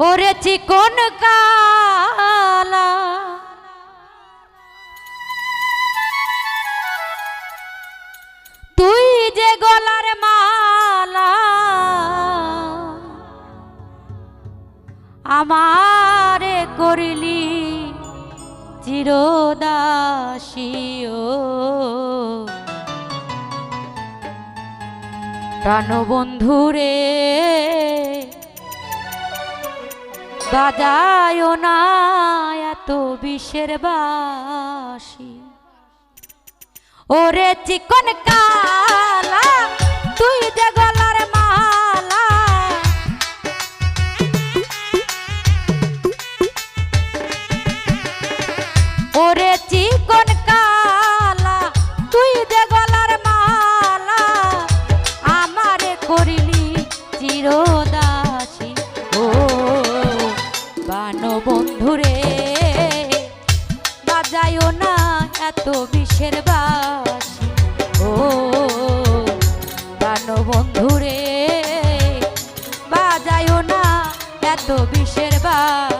ওরে চিকন কালা? তুই যে গলার মালা আমারে করিলি চিরদাসীয় প্রাণবন্ধুরে বাজায় না এত বিষের বাসি ওরে চিকন কালা তুই যে বান বন্ধুরে, বাজায়ও না এত বিষের বাস। ও, জানো বন্ধুরে, বাজায়ও না এত বিষের বাসি।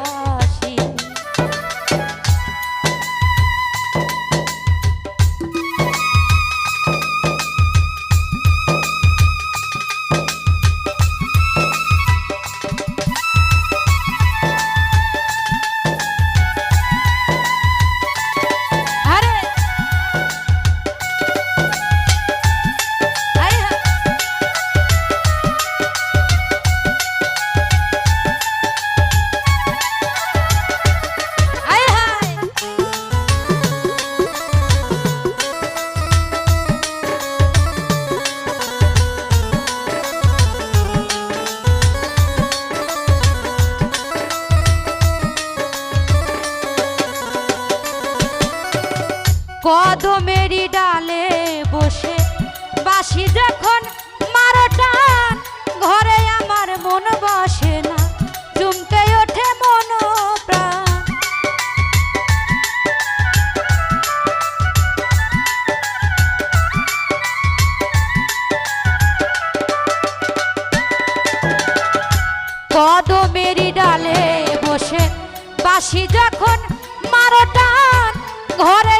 কদমেরি ডালে বসে বাসি যখন মারো ঘরে আমার মন বসে না, চুমকে ওঠে মন প্রাণ। কদমেরি ডালে বসে বাসি যখন মারো ঘরে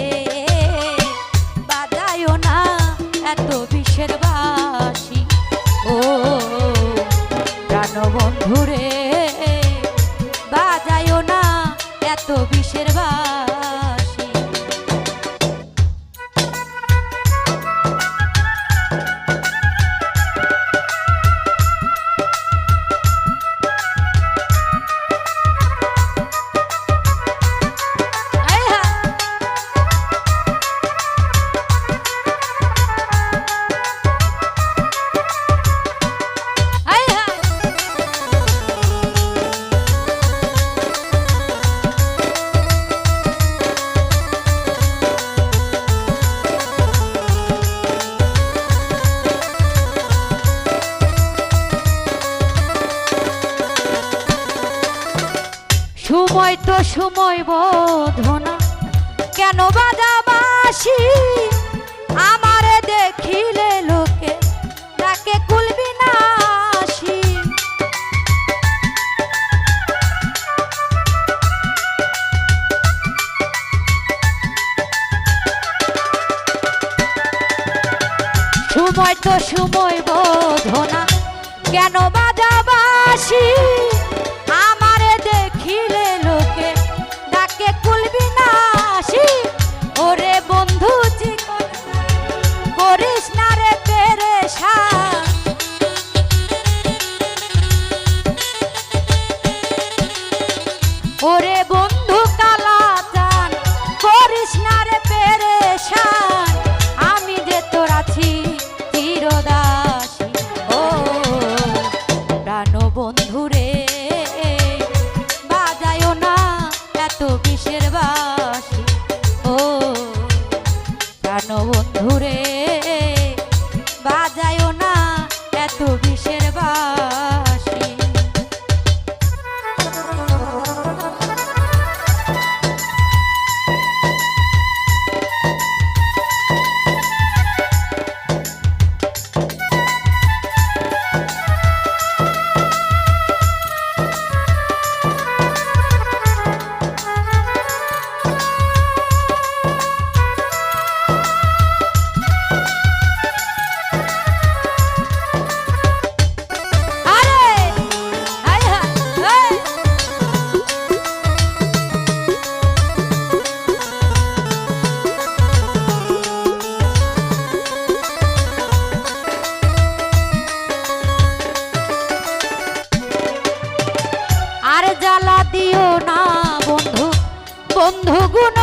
এত বিষের বাসি। সময় বোধনা কেন বাজাবাসি আমারে দেখিলে লোকে, তাকে কুলবি নাসি সময় তো সময় বোধনা কেন বাজাবাসি বন্ধুরে বাজায় চান না আমি যে আছি ও বন্ধু রে না এত বিশের বা ও বন্ধু রে না বন্ধু গুণ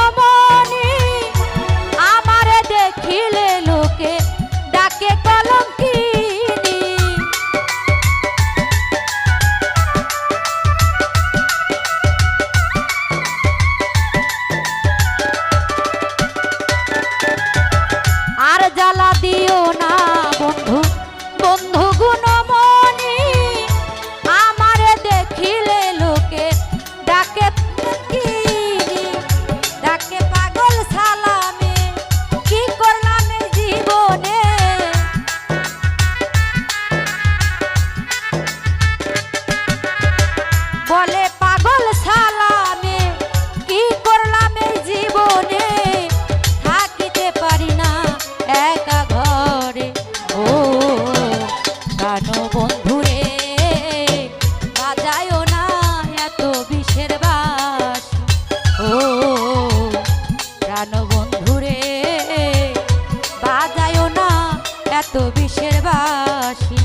বিষের বাসি।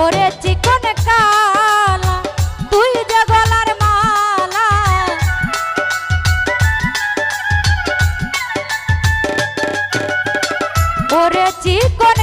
ওরে চিকন কালা তুই যে গলার মালা। ওরে চিকন